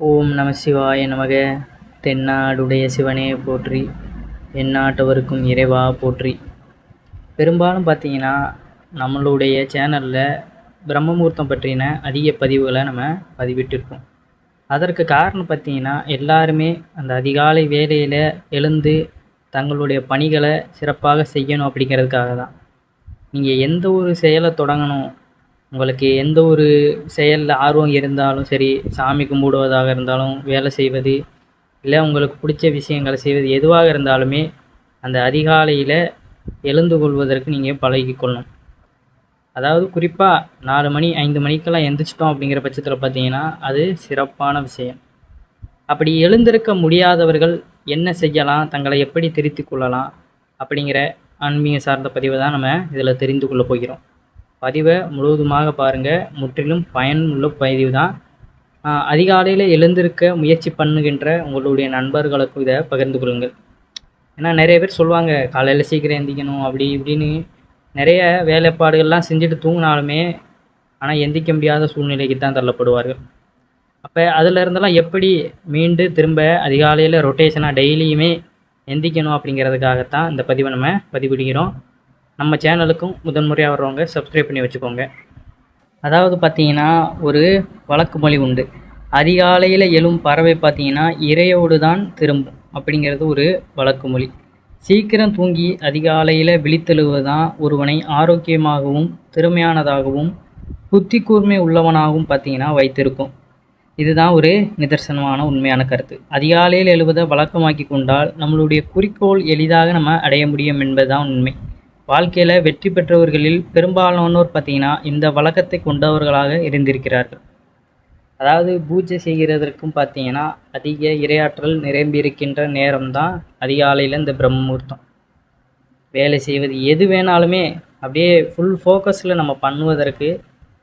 ஓம் நம சிவாய நமக. தென்னாடுடைய சிவனே போற்றி. எந்நாட்டவருக்கும் இறைவா போற்றி. பெரும்பாலும் பார்த்தீங்கன்னா நம்மளுடைய சேனலில் பிரம்மமூர்த்தம் பற்றின அதிக பதிவுகளை நம்ம பதிவிட்டிருக்கோம். அதற்கு காரணம் பார்த்தீங்கன்னா எல்லாருமே அந்த அதிகாலை வேலையில் எழுந்து தங்களுடைய பணிகளை சிறப்பாக செய்யணும் அப்படிங்கிறதுக்காக தான். நீங்கள் எந்த ஒரு செயலை தொடங்கணும் உங்களுக்கு எந்த ஒரு செயலில் ஆர்வம் இருந்தாலும் சரி சாமி கும்பிடுவதாக இருந்தாலும் வேலை செய்வது இல்லை உங்களுக்கு பிடிச்ச விஷயங்களை செய்வது எதுவாக இருந்தாலுமே அந்த அதிகாலையில் எழுந்து கொள்வதற்கு நீங்கள் பழகிக்கொள்ளணும் அதாவது குறிப்பாக நாலு மணி ஐந்து மணிக்கெல்லாம் எந்திரிச்சிட்டோம் அப்படிங்கிற பட்சத்தில் பார்த்தீங்கன்னா அது சிறப்பான விஷயம். அப்படி எழுந்திருக்க முடியாதவர்கள் என்ன செய்யலாம் தங்களை எப்படி திருத்தி கொள்ளலாம் அப்படிங்கிற ஆன்மீக சார்ந்த பதிவை தான் நம்ம இதில் தெரிந்து கொள்ள போகிறோம். பதிவை முழுவதுமாக பாருங்கள் முற்றிலும் பயனுள்ள பதிவு தான் அதிகாலையில் எழுந்திருக்க முயற்சி பண்ணுகின்ற உங்களுடைய நண்பர்களுக்கும் இதை பகிர்ந்து கொள்ளுங்கள். ஏன்னா நிறைய பேர் சொல்லுவாங்க காலையில் சீக்கிரம் எந்திக்கணும் அப்படி இப்படின்னு. நிறைய வேலைப்பாடுகள்லாம் செஞ்சுட்டு தூங்கினாலுமே ஆனால் எந்திக்க முடியாத சூழ்நிலைக்கு தான் தள்ளப்படுவார்கள். அப்போ அதில் இருந்தெல்லாம் எப்படி மீண்டு திரும்ப அதிகாலையில் ரொட்டேஷனாக டெய்லியுமே எந்திக்கணும் அப்படிங்கிறதுக்காகத்தான் இந்த பதிவை நம்ம பதிவிடுகிறோம். நம்ம சேனலுக்கும் முதன்முறையாக வர்றவங்க சப்ஸ்கிரைப் பண்ணி வச்சுக்கோங்க. அதாவது பார்த்தீங்கன்னா ஒரு வழக்கு மொழி உண்டு. அதிகாலையில் எழும் பறவை பார்த்தீங்கன்னா இறையோடு தான் திரும்பும் அப்படிங்கிறது ஒரு வழக்கு மொழி. சீக்கிரம் தூங்கி அதிகாலையில் விழித்தெழுவது தான் ஒருவனை ஆரோக்கியமாகவும் திறமையானதாகவும் புத்தி கூர்மை உள்ளவனாகவும் பார்த்தீங்கன்னா வைத்திருக்கும். இதுதான் ஒரு நிதர்சனமான உண்மையான கருத்து. அதிகாலையில் எழுவதை வழக்கமாக்கி கொண்டால் நம்மளுடைய குறிக்கோள் எளிதாக நம்ம அடைய முடியும் என்பதுதான் உண்மை. வாழ்க்கையில் வெற்றி பெற்றவர்களில் பெரும்பாலானோர் பார்த்திங்கன்னா இந்த வழக்கத்தை கொண்டவர்களாக இருந்திருக்கிறார்கள். அதாவது பூஜை செய்கிறதற்கும் பார்த்தீங்கன்னா அதிக இரையாற்றல் நிரம்பியிருக்கின்ற நேரம்தான் அதிகாலையில் இந்த பிரம்ம முகூர்த்தம் வேலை செய்வது எது வேணாலுமே அப்படியே ஃபுல் ஃபோக்கஸில் நம்ம பண்ணுவதற்கு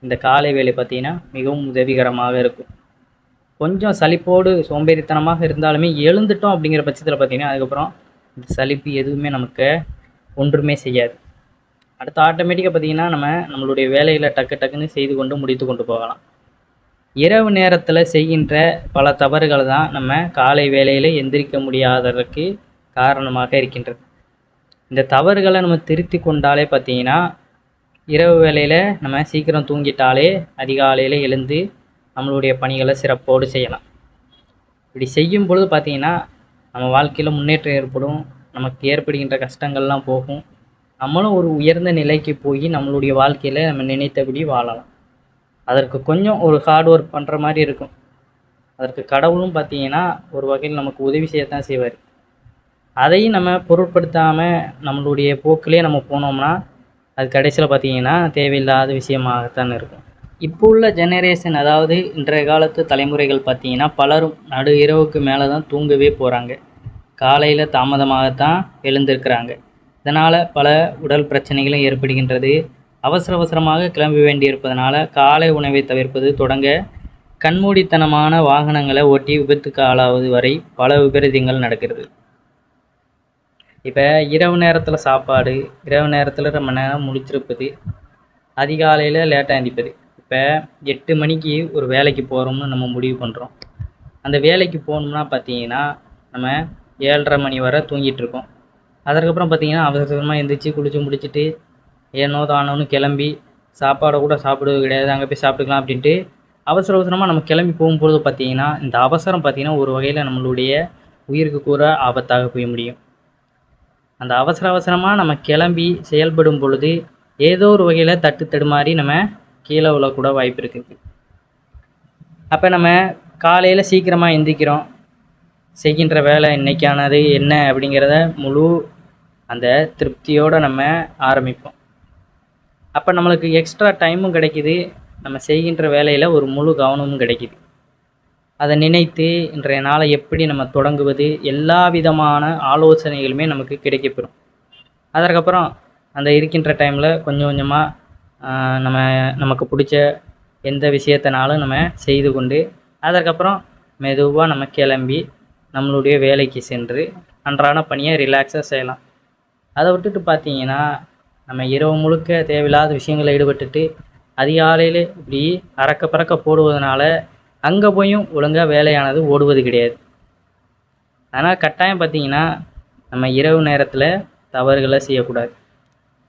இந்த காலை வேலை பார்த்தீங்கன்னா மிகவும் உதவிகரமாக இருக்கும். கொஞ்சம் சலிப்போடு சோம்பேறித்தனமாக இருந்தாலுமே எழுந்துட்டோம் அப்படிங்கிற பட்சத்தில் பார்த்திங்கன்னா அதுக்கப்புறம் இந்த சலிப்பு எதுவுமே நமக்கு ஒன்றுமே செய்யாது. அடுத்து ஆட்டோமேட்டிக்காக பார்த்தீங்கன்னா நம்ம நம்மளுடைய வேலைகளை டக்கு டக்குன்னு செய்து கொண்டு முடித்து கொண்டு போகலாம். இரவு நேரத்தில் செய்கின்ற பல தவறுகள் தான் நம்ம காலை வேலையில் எந்திரிக்க முடியாததற்கு காரணமாக இருக்கின்றது. இந்த தவறுகளை நம்ம திருத்தி கொண்டாலே பார்த்தீங்கன்னா இரவு வேலையில் நம்ம சீக்கிரம் தூங்கிட்டாலே அதிகாலையில் எழுந்து நம்மளுடைய பணிகளை சிறப்போடு செய்யலாம். இப்படி செய்யும் பொழுது பார்த்தீங்கன்னா நம்ம வாழ்க்கையில் முன்னேற்றம் ஏற்படும். நமக்கு ஏற்படுகின்ற கஷ்டங்கள்லாம் போகும். நம்மளும் ஒரு உயர்ந்த நிலைக்கு போய் நம்மளுடைய வாழ்க்கையில் நம்ம நினைத்தபடி வாழலாம். அதற்கு கொஞ்சம் ஒரு ஹார்ட் ஒர்க் பண்ணுற மாதிரி இருக்கும். அதற்கு கடவுளும் பார்த்தீங்கன்னா ஒரு வகையில் நமக்கு உதவி செய்யத்தான் செய்வார். அதையும் நம்ம பொருட்படுத்தாமல் நம்மளுடைய போக்கிலே நம்ம போனோம்னா அது கடைசியில் பார்த்தீங்கன்னா தேவையில்லாத விஷயமாகத்தான் இருக்கும். இப்போ உள்ள ஜெனரேஷன் அதாவது இன்றைய காலத்து தலைமுறைகள் பார்த்தீங்கன்னா பலரும் நடு இரவுக்கு மேலே தான் தூங்கவே போகிறாங்க காலையில் தாமதமாகத்தான் எழுந்திருக்கிறாங்க. இதனால் பல உடல் பிரச்சனைகளும் ஏற்படுகின்றது. அவசர அவசரமாக கிளம்ப வேண்டியிருப்பதனால காலை உணவை தவிர்ப்பது தொடங்க கண்மூடித்தனமான வாகனங்களை ஓட்டி விபத்துக்கு ஆளாவது வரை பல விபரீதங்கள் நடக்கிறது. இப்போ இரவு நேரத்தில் சாப்பாடு இரவு நேரத்தில் ரொம்ப நேரம் முடிச்சிருப்பது அதிகாலையில் லேட்டாக எந்திப்பது. இப்போ எட்டு மணிக்கு ஒரு வேலைக்கு போகிறோம்னு நம்ம முடிவு பண்ணுறோம் அந்த வேலைக்கு போகணும்னா பார்த்தீங்கன்னா நம்ம ஏழரை மணி வரை தூங்கிட்டு இருக்கோம் அதற்கப்புறம் பார்த்தீங்கன்னா அவசர அவசரமாக எழுந்திரிச்சி குளிச்சு முடிச்சுட்டு ஏனோ தானோன்னு கிளம்பி சாப்பாடை கூட சாப்பிடுவது கிடையாது. அங்கே போய் சாப்பிட்டுக்கலாம் அப்படின்ட்டு அவசர அவசரமாக நம்ம கிளம்பி போகும்பொழுது பார்த்தீங்கன்னா இந்த அவசரம் பார்த்தீங்கன்னா ஒரு வகையில் நம்மளுடைய உயிருக்கு கூற ஆபத்தாக போய் முடியும். அந்த அவசர அவசரமாக நம்ம கிளம்பி செயல்படும் பொழுது ஏதோ ஒரு வகையில் தட்டு தடுமாறி நம்ம கீழே விழக்கூட வாய்ப்பு இருக்குது. அப்போ நம்ம காலையில் சீக்கிரமாக எந்திரிக்கிறோம். செய்கின்ற வேலை இன்னைக்கானது என்ன அப்படிங்கிறத முழு அந்த திருப்தியோடு நம்ம ஆரம்பிப்போம். அப்போ நம்மளுக்கு எக்ஸ்ட்ரா டைமும் கிடைக்குது. நம்ம செய்கின்ற வேலையில் ஒரு முழு கவனமும் கிடைக்குது. அதை நினைத்து இன்றைய நாளை எப்படி நம்ம தொடங்குவது எல்லா விதமான ஆலோசனைகளுமே நமக்கு கிடைக்கப்பெறும். அதற்கப்புறம் அந்த இருக்கின்ற டைமில் கொஞ்சம் கொஞ்சமாக நம்ம நமக்கு பிடிச்ச எந்த விஷயத்தினாலும் நம்ம செய்து கொண்டு அதற்கப்புறம் மெதுவாக நம்ம கிளம்பி நம்மளுடைய வேலைக்கு சென்று அன்றாட பணியை ரிலாக்ஸாக செய்யலாம். அதை விட்டுட்டு பார்த்தீங்கன்னா நம்ம இரவு முழுக்க தேவையில்லாத விஷயங்களில் ஈடுபட்டுட்டு அதிகாலையில் இப்படி அறக்க பறக்க போடுவதனால அங்கே போயும் ஒழுங்காக வேலையானது ஓடுவது கிடையாது. அதனால் கட்டாயம் பார்த்தீங்கன்னா நம்ம இரவு நேரத்தில் தவறுகளை செய்யக்கூடாது.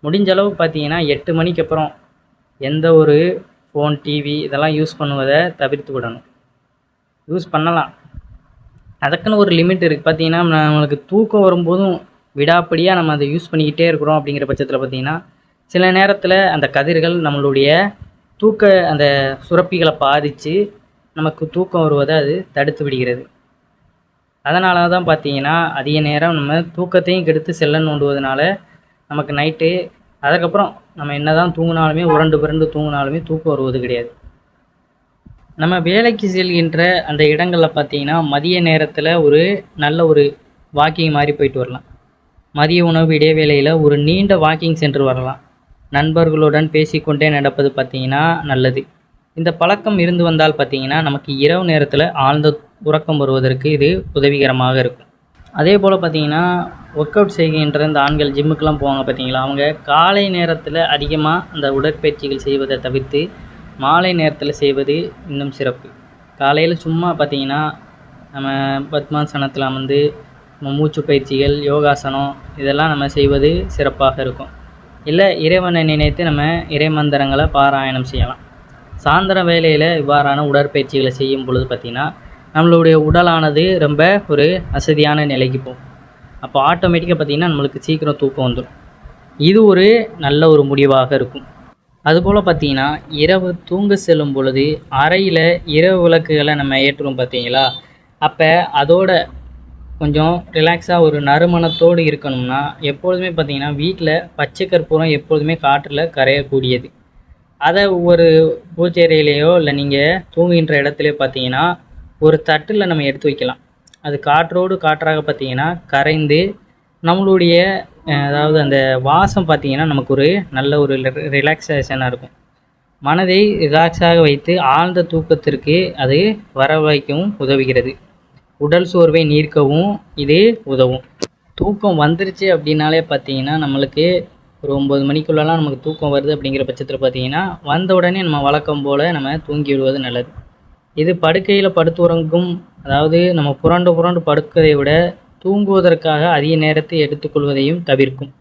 முடிஞ்ச அளவு பார்த்தீங்கன்னா எட்டு மணிக்கு அப்புறம் எந்த ஒரு ஃபோன் டிவி இதெல்லாம் யூஸ் பண்ணுவதை தவிர்த்து விடணும். யூஸ் பண்ணலாம். அதுக்குன்னு ஒரு லிமிட் இருக்குது பார்த்தீங்கன்னா நம்மளுக்கு தூக்கம் வரும்போதும் விடாப்படியாக நம்ம அதை யூஸ் பண்ணிக்கிட்டே இருக்கிறோம் அப்படிங்கிற பட்சத்தில் பார்த்தீங்கன்னா சில நேரத்தில் அந்த கதிர்கள் நம்மளுடைய தூக்க அந்த சுரப்பிகளை பாதித்து நமக்கு தூக்கம் வருவதை அது தடுத்து விடுகிறது. அதனால தான் பார்த்தீங்கன்னா அதிக நேரம் நம்ம தூக்கத்தையும் கெடுத்து செல்ல நோண்டுவதனால நமக்கு நைட்டு அதுக்கப்புறம் நம்ம என்ன தான் தூங்கினாலுமே உரண்டு புரண்டு தூங்கினாலுமே தூக்கம் வருவது கிடையாது. நம்ம வேலைக்கு செல்கின்ற அந்த இடங்களில் பார்த்தீங்கன்னா மதிய நேரத்தில் ஒரு நல்ல ஒரு வாக்கிங் மாதிரி போயிட்டு வரலாம். மதிய உணவு இடைவேளையில் ஒரு நீண்ட வாக்கிங் சென்று வரலாம். நண்பர்களுடன் பேசிக்கொண்டே நடப்பது பார்த்தீங்கன்னா நல்லது. இந்த பழக்கம் இருந்து வந்தால் பார்த்தீங்கன்னா நமக்கு இரவு நேரத்தில் ஆழ்ந்த உறக்கம் வருவதற்கு இது உதவிகரமாக இருக்கும். அதே போல் பார்த்தீங்கன்னா ஒர்க் அவுட் செய்கின்ற இந்த ஆண்கள் ஜிம்முக்கெலாம் போவாங்க பார்த்தீங்களா அவங்க காலை நேரத்தில் அதிகமாக அந்த உடற்பயிற்சிகள் செய்வதை தவிர்த்து மாலை நேரத்தில் செய்வது இன்னும் சிறப்பு. காலையில் சும்மா பார்த்தீங்கன்னா நம்ம பத்மாசனத்தில் அமர்ந்து நம்ம மூச்சு பயிற்சிகள் யோகாசனம் இதெல்லாம் நம்ம செய்வது சிறப்பாக இருக்கும். இல்லை இறைவனை நினைத்து நம்ம இறைமந்திரங்களை பாராயணம் செய்யலாம். சாயந்தர வேலையில் இவ்வாறான உடற்பயிற்சிகளை செய்யும் பொழுது பார்த்திங்கன்னா நம்மளுடைய உடலானது ரொம்ப ஒரு அசதியான நிலைக்கு போகும். அப்போ ஆட்டோமேட்டிக்காக பார்த்திங்கன்னா நம்மளுக்கு சீக்கிரம் தூக்கம் வந்துடும் இது ஒரு நல்ல ஒரு முடிவாக இருக்கும். அதுபோல் பார்த்தீங்கன்னா இரவு தூங்க செல்லும் பொழுது அறையில் இரவு விளக்குகளை நம்ம ஏற்றுவோம் பார்த்தீங்களா அப்போ அதோட கொஞ்சம் ரிலாக்ஸாக ஒரு நறுமணத்தோடு இருக்கணும்னா எப்பொழுதுமே பார்த்தீங்கன்னா வீட்டில் பச்சை கற்பூரம் எப்பொழுதுமே காற்றில் கரையக்கூடியது. அதை ஒவ்வொரு பூச்சேரியிலையோ இல்லை நீங்கள் தூங்குகின்ற இடத்துலையோ பார்த்தீங்கன்னா ஒரு தட்டில் நம்ம எடுத்து வைக்கலாம். அது காற்றோடு காற்றாக பார்த்தீங்கன்னா கரைந்து நம்மளுடைய அதாவது அந்த வாசம் பார்த்திங்கன்னா நமக்கு ஒரு நல்ல ஒரு ரிலாக்ஸேஷனாக இருக்கும். மனதை ரிலாக்ஸாக வைத்து ஆழ்ந்த தூக்கத்திற்கு அது வர வைக்கவும் உதவுகிறது. உடல் சோர்வை நீர்க்கவும் இது உதவும். தூக்கம் வந்துருச்சு அப்படின்னாலே பார்த்தீங்கன்னா நம்மளுக்கு ஒரு ஒம்பது மணிக்குள்ளெல்லாம் நமக்கு தூக்கம் வருது அப்படிங்கிற பட்சத்தில் பார்த்தீங்கன்னா வந்த உடனே நம்ம வழக்கம் போல் நம்ம தூங்கி விடுவது நல்லது. இது படுக்கையில் படுத்து உறங்கும் அதாவது நம்ம புரண்டு புரண்டு படுக்கிறதை விட தூங்குவதற்காக அதிக நேரத்தை எடுத்துக்கொள்வதையும் தவிர்க்கும்.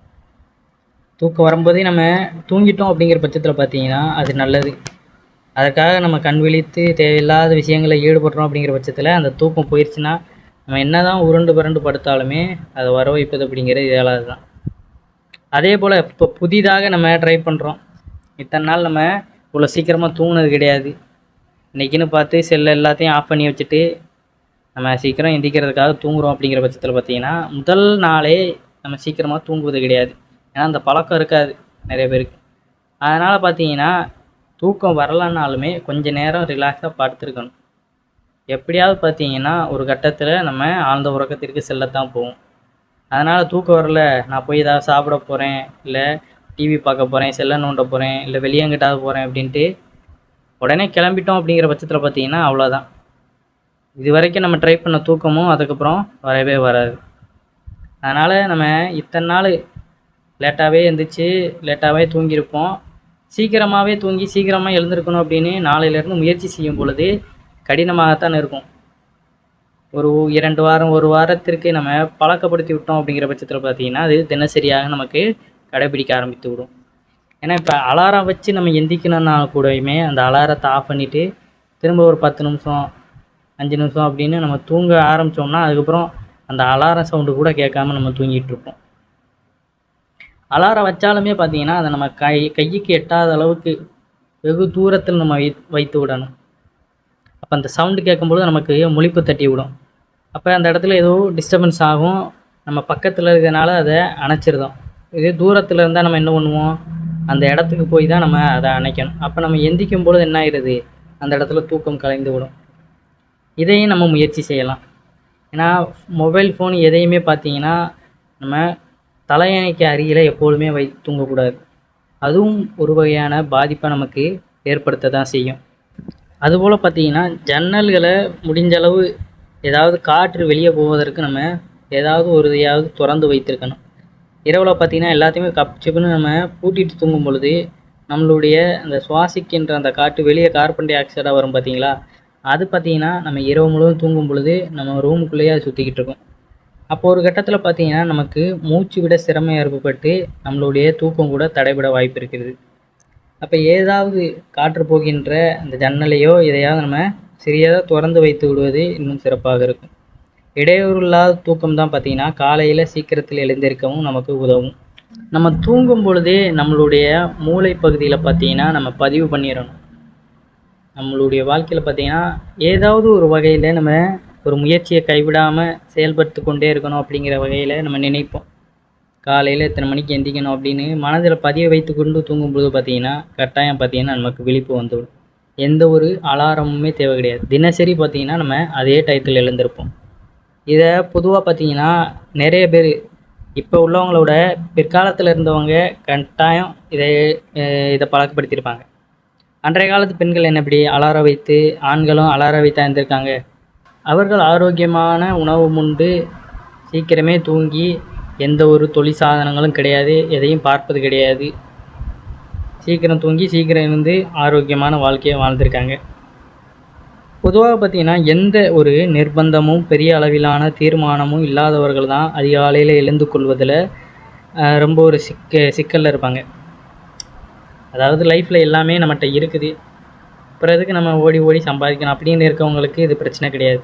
தூக்கம் வரும்போதே நம்ம தூங்கிட்டோம் அப்படிங்கிற பட்சத்தில் பார்த்தீங்கன்னா அது நல்லது. அதற்காக நம்ம கண் விழித்து தேவையில்லாத விஷயங்களை ஈடுபடுறோம் அப்படிங்கிற பட்சத்தில் அந்த தூக்கம் போயிடுச்சுன்னா நம்ம என்ன தான் உருண்டு புரண்டு படுத்தாலுமே அதை வர வைப்பது அப்படிங்கிறது இயலாது தான். அதே போல் இப்போ புதிதாக நம்ம ட்ரை பண்ணுறோம் இத்தனை நாள் நம்ம இவ்வளோ சீக்கிரமாக தூங்கினது கிடையாது. இன்றைக்கின்னு பார்த்து செல்லை எல்லாத்தையும் ஆஃப் பண்ணி வச்சுட்டு நம்ம சீக்கிரம் எந்திக்கிறதுக்காக தூங்குறோம் அப்படிங்கிற பட்சத்தில் பார்த்தீங்கன்னா முதல் நாளே நம்ம சீக்கிரமாக தூங்குவது கிடையாது. ஏன்னா அந்த பழக்கம் இருக்காது நிறைய பேருக்கு. அதனால் பார்த்தீங்கன்னா தூக்கம் வரலனாலுமே கொஞ்ச நேரம் ரிலாக்ஸாக படுத்துருக்கணும். எப்படியாவது பார்த்தீங்கன்னா ஒரு கட்டத்தில் நம்ம ஆழ்ந்த உறக்கத்திற்கு செல்லத்தான் போவோம். அதனால் தூக்கம் வரல நான் போய் ஏதாவது சாப்பிட போகிறேன் இல்லை டிவி பார்க்க போகிறேன் செல்லை நோண்ட போகிறேன் இல்லை வெளியங்கிட்டாவது போகிறேன் அப்படின்ட்டு உடனே கிளம்பிட்டோம் அப்படிங்கிற பட்சத்தில் பார்த்தீங்கன்னா அவ்வளோதான் இது வரைக்கும் நம்ம ட்ரை பண்ண தூக்கமும் அதுக்கப்புறம் வரவே வராது. அதனால் நம்ம இத்தனை நாள் லேட்டாகவே எழுந்திரிச்சு லேட்டாகவே தூங்கியிருப்போம். சீக்கிரமாகவே தூங்கி சீக்கிரமாக எழுந்திருக்கணும் அப்படின்னு நாளையிலேருந்து முயற்சி செய்யும் பொழுது கடினமாகத்தான் இருக்கும். ஒரு இரண்டு வாரம் ஒரு வாரத்திற்கு நம்ம பழக்கப்படுத்தி விட்டோம் அப்படிங்கிற பட்சத்தில் பார்த்தீங்கன்னா அது தினசரியாக நமக்கு கடைபிடிக்க ஆரம்பித்து விடும். ஏன்னா இப்போ அலாரம் வச்சு நம்ம எந்திக்கணும்னா கூடயுமே அந்த அலாரத்தை ஆஃப் பண்ணிவிட்டு திரும்ப ஒரு பத்து நிமிஷம் அஞ்சு நிமிஷம் அப்படின்னு நம்ம தூங்க ஆரம்பித்தோம்னா அதுக்கப்புறம் அந்த அலாரம் சவுண்டு கூட கேட்காம நம்ம தூங்கிட்டு இருப்போம். அலாரம் வச்சாலுமே பார்த்தீங்கன்னா அதை நம்ம கை கைக்கு எட்டாத அளவுக்கு வெகு தூரத்தில் நம்ம வை வைத்து விடணும். அப்போ அந்த சவுண்டு கேட்கும்பொழுது நமக்கு முழிப்பு தட்டி விடும். அப்போ அந்த இடத்துல ஏதோ டிஸ்டர்பன்ஸ் ஆகும். நம்ம பக்கத்தில் இருக்கிறதுனால அதை அணைச்சிருதோம். இதே தூரத்தில் இருந்தால் நம்ம என்ன பண்ணுவோம்? அந்த இடத்துக்கு போய் தான் நம்ம அதை அணைக்கணும். அப்போ நம்ம எந்திக்கும் பொழுது என்ன ஆயிடுது? அந்த இடத்துல தூக்கம் கலைந்து விடும். இதையும் நம்ம முயற்சி செய்யலாம். ஏன்னா மொபைல் ஃபோன் எதையுமே பார்த்தீங்கன்னா நம்ம தலையணைக்கு அருகில் எப்பொழுதுமே வை தூங்கக்கூடாது. அதுவும் ஒரு வகையான பாதிப்பை நமக்கு ஏற்படுத்த தான் செய்யும். அதுபோல் பார்த்தீங்கன்னா ஜன்னல்களை முடிஞ்ச அளவு ஏதாவது காற்று வெளியே போவதற்கு நம்ம ஏதாவது ஒரு இதையாவது திறந்து வைத்திருக்கணும். இரவில் பார்த்தீங்கன்னா எல்லாத்தையுமே கப் சிப்புன்னு நம்ம பூட்டிட்டு தூங்கும் பொழுது நம்மளுடைய அந்த சுவாசிக்கின்ற அந்த காற்று வெளியே கார்பன் டை ஆக்சைடாக வரும் பார்த்தீங்களா? அது பார்த்திங்கன்னா நம்ம இரவு முழுவதும் தூங்கும் பொழுது நம்ம ரூமுக்குள்ளேயே அது சுற்றிக்கிட்டு இருக்கும். அப்போ ஒரு கட்டத்தில் பார்த்திங்கன்னா நமக்கு மூச்சு விட சிரமம் ஏற்பட்டு நம்மளுடைய தூக்கம் கூட தடைபட வாய்ப்பு இருக்குது. அப்போ ஏதாவது காற்று போகின்ற அந்த ஜன்னலையோ எதையாவது நம்ம சிறியதாக திறந்து வைத்து விடுவது இன்னும் சிறப்பாக இருக்கும். இடையூறு இல்லாத தூக்கம் தான் பார்த்திங்கன்னா காலையில் சீக்கிரத்தில் எழுந்திருக்கவும் நமக்கு உதவும். நம்ம தூங்கும் பொழுதே நம்மளுடைய மூளை பகுதியில் பார்த்திங்கன்னா நம்ம பதிவு பண்ணிடணும். நம்மளுடைய வாழ்க்கையில் பார்த்திங்கன்னா ஏதாவது ஒரு வகையில் நம்ம ஒரு முயற்சியை கைவிடாமல் செயல்படுத்தி கொண்டே இருக்கணும் அப்படிங்கிற வகையில் நம்ம நினைப்போம். காலையில் இத்தனை மணிக்கு எந்திக்கணும் அப்படின்னு மனதில் பதிய வைத்து கொண்டு தூங்கும்போது பார்த்திங்கன்னா கட்டாயம் பார்த்திங்கன்னா நமக்கு விழிப்பு வந்துவிடும். எந்த ஒரு அலாரமுமே தேவை கிடையாது. தினசரி பார்த்திங்கன்னா நம்ம அதே டயத்தில் எழுந்திருப்போம். இதை பொதுவாக பார்த்திங்கன்னா நிறைய பேர் இப்போ உள்ளவங்களோட பிற்காலத்தில் இருந்தவங்க கட்டாயம் இதை இதை பழக்கப்படுத்தியிருப்பாங்க. அன்றைய காலத்து பெண்கள் என்ன இப்படி அலார வைத்து ஆண்களும் அலார வைத்தா இருந்திருக்காங்க அவர்கள் ஆரோக்கியமான உணவு உண்டு. சீக்கிரமே தூங்கி எந்த ஒரு தொழில் சாதனங்களும் கிடையாது. எதையும் பார்ப்பது கிடையாது. சீக்கிரம் தூங்கி சீக்கிரம் இருந்து ஆரோக்கியமான வாழ்க்கையை வாழ்ந்திருக்காங்க. பொதுவாக பார்த்திங்கன்னா எந்த ஒரு நிர்பந்தமும் பெரிய அளவிலான தீர்மானமும் இல்லாதவர்கள் தான் அதிகாலையில் எழுந்து கொள்வதில் ரொம்ப ஒரு சிக்க சிக்கலில் இருப்பாங்க. அதாவது லைஃப்பில் எல்லாமே நம்மகிட்ட இருக்குது. அப்புறம் எதுக்கு நம்ம ஓடி ஓடி சம்பாதிக்கணும்? அப்படின்னு இருக்கவங்களுக்கு இது பிரச்சனை கிடையாது.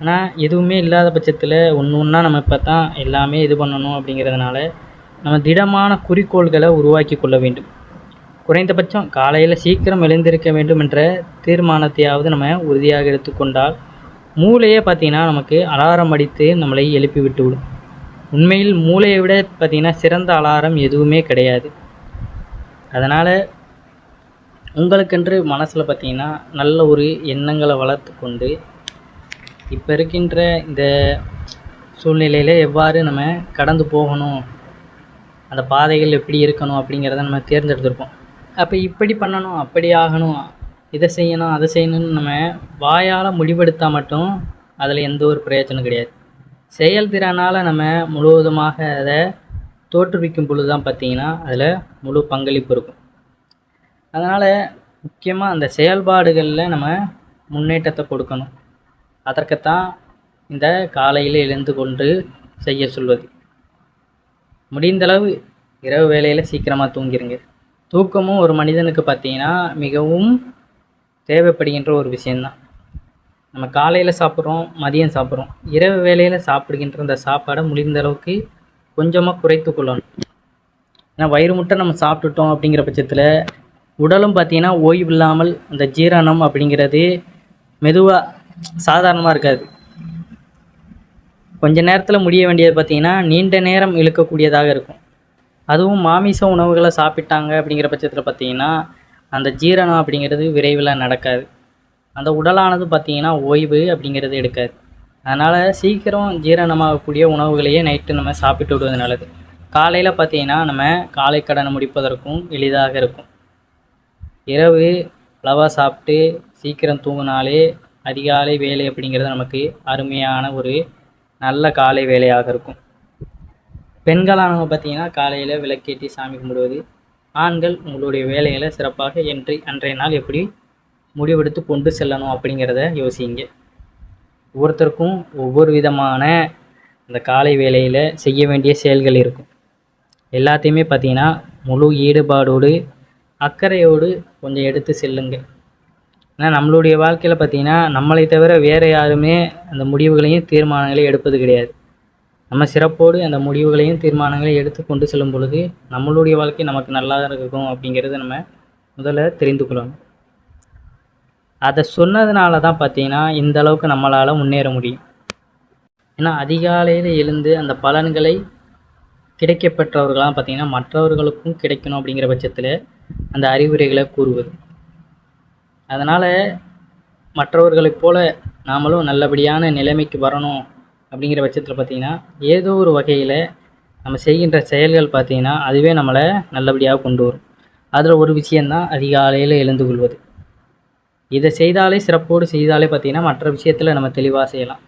ஆனால் எதுவுமே இல்லாத பட்சத்தில் ஒன்று ஒன்றா நம்ம இப்போ தான் எல்லாமே இது பண்ணணும் அப்படிங்கிறதுனால நம்ம திடமான குறிக்கோள்களை உருவாக்கி கொள்ள வேண்டும். குறைந்தபட்சம் காலையில் சீக்கிரம் எழுந்திருக்க வேண்டும் என்ற தீர்மானத்தையாவது நம்ம உறுதியாக எடுத்துக்கொண்டால் மூளையே பார்த்திங்கன்னா நமக்கு அலாரம் அடித்து நம்மளை எழுப்பி விட்டுவிடும். உண்மையில் மூளையை விட பார்த்திங்கன்னா சிறந்த அலாரம் எதுவுமே கிடையாது. அதனால் உங்களுக்கென்று மனசில் பார்த்திங்கன்னா நல்ல ஒரு எண்ணங்களை வளர்த்து கொண்டு இப்போ இருக்கின்ற இந்த சூழ்நிலையில் எவ்வாறு நம்ம கடந்து போகணும் அந்த பாதைகள் எப்படி இருக்கணும் அப்படிங்கிறத நம்ம தேர்ந்தெடுத்திருப்போம். அப்போ இப்படி பண்ணணும் அப்படி ஆகணும் இதை செய்யணும் அதை செய்யணும்னு நம்ம வாயால் முடிவெடுத்தால் மட்டும் அதில் எந்த ஒரு பிரயோஜனம் கிடையாது. செயல்திறனால் நம்ம முழுவதுமாக அதை தோற்றுவிக்கும் பொழுது தான் பார்த்திங்கன்னா அதில் முழு பங்களிப்பு இருக்கும். அதனால் முக்கியமாக அந்த செயல்பாடுகளில் நம்ம முன்னேற்றத்தை கொடுக்கணும். அதற்குத்தான் இந்த காலையில் எழுந்து கொண்டு செய்ய சொல்வது. முடிந்தளவு இரவு வேலையில் சீக்கிரமாக தூங்கிடுங்க தூக்கமும் ஒரு மனிதனுக்கு பார்த்திங்கன்னா மிகவும் தேவைப்படுகின்ற ஒரு விஷயந்தான் நம்ம காலையில் சாப்பிட்றோம் மதியம் சாப்பிட்றோம். இரவு வேலையில் சாப்பிடுகின்ற அந்த சாப்பாடை முடிந்த அளவுக்கு கொஞ்சமாக குறைத்து கொள்ளணும். ஏன்னா வயிறு முட்டை நம்ம சாப்பிட்டுட்டோம் அப்படிங்கிற பட்சத்தில் உடலும் பார்த்திங்கன்னா ஓய்வு இல்லாமல் அந்த ஜீரணம் அப்படிங்கிறது மெதுவாக சாதாரணமாக இருக்காது. கொஞ்ச நேரத்தில் முடிய வேண்டியது பார்த்திங்கன்னா நீண்ட நேரம் இழுக்கக்கூடியதாக இருக்கும். அதுவும் மாமிச உணவுகளை சாப்பிட்டாங்க அப்படிங்கிற பட்சத்தில் பார்த்திங்கன்னா அந்த ஜீரணம் அப்படிங்கிறது விரைவில் நடக்காது. அந்த உடலானது பார்த்திங்கன்னா ஓய்வு அப்படிங்கிறது எடுக்காது. அதனால் சீக்கிரம் ஜீரணமாகக்கூடிய உணவுகளையே நைட்டு நம்ம சாப்பிட்டு விடுவது நல்லது. காலையில் பார்த்தீங்கன்னா நம்ம காலை கடனை முடிப்பதற்கும் எளிதாக இருக்கும். இரவு அளவாக சாப்பிட்டு சீக்கிரம் தூங்கினாலே அதிகாலை வேலை அப்படிங்கிறது நமக்கு அருமையான ஒரு நல்ல காலை வேலையாக இருக்கும். பெண்களானவங்க பார்த்தீங்கன்னா காலையில் விளக்கேற்றி சாமி கும்பிடுவது ஆண்கள் உங்களுடைய வேலைகளை சிறப்பாக என்று அன்றைய நாள் எப்படி முடிவெடுத்து கொண்டு செல்லணும் அப்படிங்கிறத யோசிங்க ஒவ்வொருத்தருக்கும் ஒவ்வொரு விதமான இந்த காலை வேலையில் செய்ய வேண்டிய செயல்கள் இருக்கும். எல்லாத்தையுமே பார்த்தீங்கன்னா முழு ஈடுபாடோடு அக்கறையோடு கொஞ்சம் எடுத்து செல்லுங்க ஏன்னா நம்மளுடைய வாழ்க்கையில் பார்த்திங்கன்னா நம்மளை தவிர வேறு யாருமே அந்த முடிவுகளையும் தீர்மானங்களையும் எடுப்பது கிடையாது. நம்ம சிறப்போடு அந்த முடிவுகளையும் தீர்மானங்களையும் எடுத்து கொண்டு செல்லும் பொழுது நம்மளுடைய வாழ்க்கை நமக்கு நல்லா இருக்கும் அப்படிங்கிறத நம்ம முதல்ல தெரிந்து கொள்ளணும். அதை சொன்னதுனால தான் பார்த்தீங்கன்னா இந்த அளவுக்கு நம்மளால் முன்னேற முடியும். ஏன்னா அதிகாலையில் எழுந்து அந்த பலன்களை கிடைக்கப்பெற்றவர்களாம் பார்த்திங்கன்னா மற்றவர்களுக்கும் கிடைக்கணும் அப்படிங்கிற பட்சத்தில் அந்த அறிவுரைகளை கூறுவது. அதனால் மற்றவர்களைப் போல நாமளும் நல்லபடியான நிலைமைக்கு வரணும் அப்படிங்கிற பட்சத்தில் பார்த்திங்கன்னா ஏதோ ஒரு வகையில் நம்ம செய்கின்ற செயல்கள் பார்த்திங்கன்னா அதுவே நம்மளை நல்லபடியாக கொண்டு வரும். அதில் ஒரு விஷயந்தான் அதிகாலையில் எழுந்து கொள்வது. இதை செய்தாலே சிறப்போடு செய்தாலே பார்த்திங்கன்னா மற்ற விஷயத்தில் நம்ம தெளிவாக செய்யலாம்.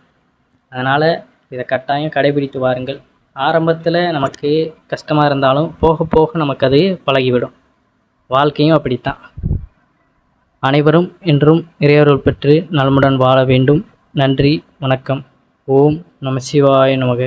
அதனால் இதை கட்டாயம் கடைபிடித்து வாருங்கள். ஆரம்பத்தில் நமக்கு கஷ்டமாக இருந்தாலும் போக போக நமக்கு அது பழகிவிடும். வாழ்க்கையும் அப்படித்தான். அனைவரும் என்றும் இறையருள் பெற்று நலமுடன் வாழ வேண்டும். நன்றி வணக்கம். ஓம் நம சிவாய நமக.